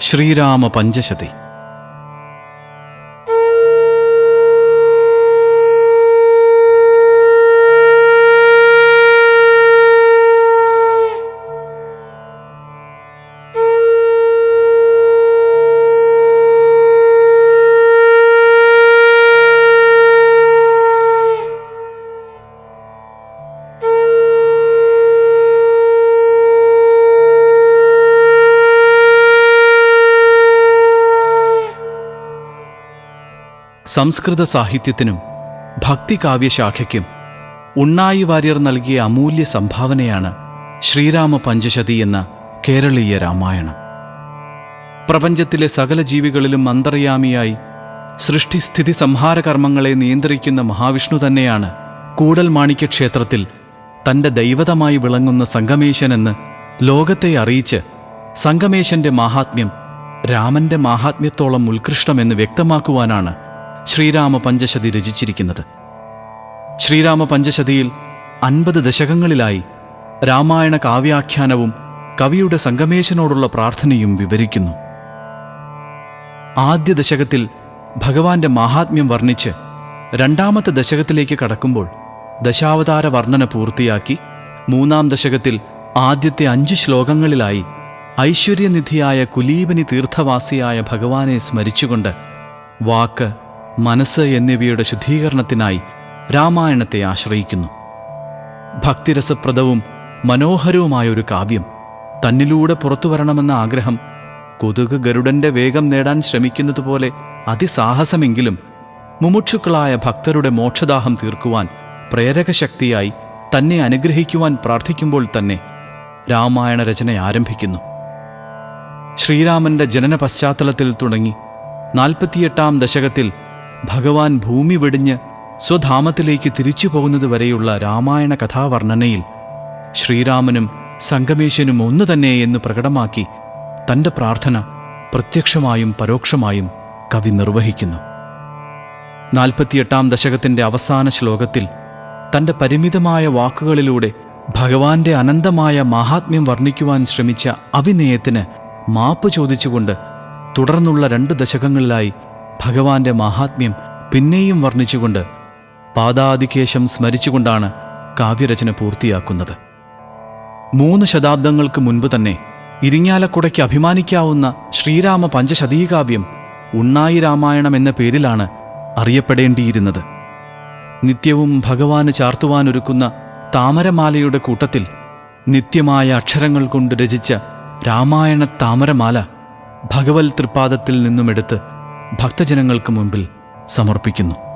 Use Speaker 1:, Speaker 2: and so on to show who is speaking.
Speaker 1: ശ്രീരാമ പഞ്ചശതി. സംസ്കൃത സാഹിത്യത്തിനും ഭക്തികാവ്യശാഖയ്ക്കും ഉണ്ണായി വാര്യർ നൽകിയ അമൂല്യ സംഭാവനയാണ് ശ്രീരാമ പഞ്ചശതി എന്ന കേരളീയ രാമായണം. പ്രപഞ്ചത്തിലെ സകല ജീവികളിലും അന്തർയാമിയായി സൃഷ്ടിസ്ഥിതി സംഹാര കർമ്മങ്ങളെ നിയന്ത്രിക്കുന്ന മഹാവിഷ്ണു തന്നെയാണ് കൂടൽ മാണിക്യ ക്ഷേത്രത്തിൽ തന്റെ ദൈവതമായി വിളങ്ങുന്ന സംഗമേശനെന്ന് ലോകത്തെ അറിയിച്ച് സംഗമേശന്റെ മാഹാത്മ്യം രാമന്റെ മാഹാത്മ്യത്തോളം ഉത്കൃഷ്ടമെന്ന് വ്യക്തമാക്കുവാനാണ് ശ്രീരാമ പഞ്ചശതി രചിച്ചിരിക്കുന്നത്. ശ്രീരാമ പഞ്ചശതിയിൽ അൻപത് ദശകങ്ങളിലായി രാമായണ കാവ്യാഖ്യാനവും കവിയുടെ സംഗമേശനോടുള്ള പ്രാർത്ഥനയും വിവരിക്കുന്നു. ആദ്യ ദശകത്തിൽ ഭഗവാന്റെ മാഹാത്മ്യം വർണിച്ച് രണ്ടാമത്തെ ദശകത്തിലേക്ക് കടക്കുമ്പോൾ ദശാവതാര വർണന പൂർത്തിയാക്കി മൂന്നാം ദശകത്തിൽ ആദ്യത്തെ അഞ്ച് ശ്ലോകങ്ങളിലായി ഐശ്വര്യനിധിയായ കുലീബനി തീർത്ഥവാസിയായ ഭഗവാനെ സ്മരിച്ചുകൊണ്ട് വാക്ക് മനസ്സ് എന്നിവയുടെ ശുദ്ധീകരണത്തിനായി രാമായണത്തെ ആശ്രയിക്കുന്നു. ഭക്തിരസപ്രദവും മനോഹരവുമായ ഒരു കാവ്യം തന്നിലൂടെ പുറത്തു വരണമെന്ന ആഗ്രഹം കൊതുക് ഗരുഡന്റെ വേഗം നേടാൻ ശ്രമിക്കുന്നതുപോലെ അതിസാഹസമെങ്കിലും മുമുക്ഷുക്കളായ ഭക്തരുടെ മോക്ഷദാഹം തീർക്കുവാൻ പ്രേരകശക്തിയായി തന്നെ അനുഗ്രഹിക്കുവാൻ പ്രാർത്ഥിക്കുമ്പോൾ തന്നെ രാമായണ രചന ആരംഭിക്കുന്നു. ശ്രീരാമന്റെ ജനന പശ്ചാത്തലത്തിൽ തുടങ്ങി നാൽപ്പത്തിയെട്ടാം ദശകത്തിൽ ഭഗവാൻ ഭൂമി വെടിഞ്ഞ് സ്വധാമത്തിലേക്ക് തിരിച്ചു പോകുന്നതുവരെയുള്ള രാമായണ കഥാവർണനയിൽ ശ്രീരാമനും സംഗമേശനും ഒന്നു തന്നെ എന്ന് പ്രകടമാക്കി തന്റെ പ്രാർത്ഥന പ്രത്യക്ഷമായും പരോക്ഷമായും കവി നിർവഹിക്കുന്നു. നാൽപ്പത്തിയെട്ടാം ദശകത്തിന്റെ അവസാന ശ്ലോകത്തിൽ തന്റെ പരിമിതമായ വാക്കുകളിലൂടെ ഭഗവാന്റെ അനന്തമായ മഹാത്മ്യം വർണിക്കുവാൻ ശ്രമിച്ച അവിനയത്തിന് മാപ്പ് ചോദിച്ചുകൊണ്ട് തുടർന്നുള്ള രണ്ട് ദശകങ്ങളിലായി ഭഗവാന്റെ മഹാത്മ്യം പിന്നെയും വർണിച്ചുകൊണ്ട് പാദാതികേശം സ്മരിച്ചുകൊണ്ടാണ് കാവ്യരചന പൂർത്തിയാക്കുന്നത്. മൂന്ന് ശതാബ്ദങ്ങൾക്ക് മുൻപ് തന്നെ ഇരിങ്ങാലക്കുടയ്ക്ക് അഭിമാനിക്കാവുന്ന ശ്രീരാമ പഞ്ചശതീകാവ്യം ഉണ്ണായി രാമായണം എന്ന പേരിലാണ് അറിയപ്പെടേണ്ടിയിരുന്നത്. നിത്യവും ഭഗവാന് ചാർത്തുവാനൊരുക്കുന്ന താമരമാലയുടെ കൂട്ടത്തിൽ നിത്യമായ അക്ഷരങ്ങൾ കൊണ്ട് രചിച്ച രാമായണ താമരമാല ഭഗവത് തൃപ്പാദത്തിൽ നിന്നുമെടുത്ത് ഭക്തജനങ്ങൾക്ക് മുമ്പിൽ സമർപ്പിക്കുന്നു.